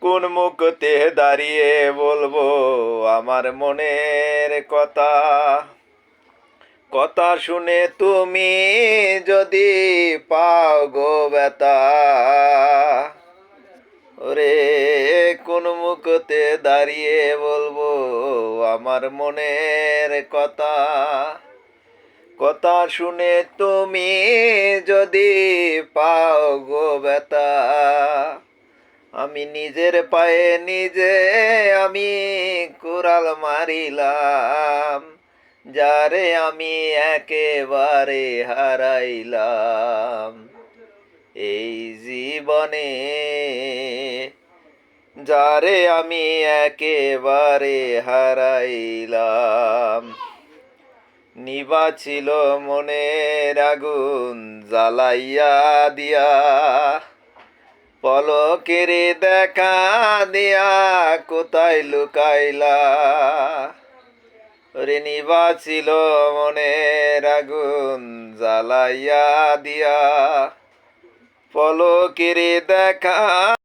কোন মুখতে দাঁড়িয়ে বলব আমার মনের কথা? কথা শুনে তুমি যদি পাও গো ব্যথা। ওরে, কোন মুখতে দাঁড়িয়ে বলব আমার মনের কথা? কথা শুনে তুমি যদি পাও গো ব্যথা। আমি নিজের পায়ে নিজে আমি কুড়াল মারিলাম, যারে আমি একেবারে হারাইলাম। এই জীবনে যারে আমি একেবারে হারাইলাম, নিবা ছিল মনের আগুন জ্বালাইয়া দিয়া। পলকেরে দেখা দিয়া কোথায় লুকাইলা? রে নিবা ছিল মনের আগুন জ্বালাইয়া দিয়া। পলকেরে দেখা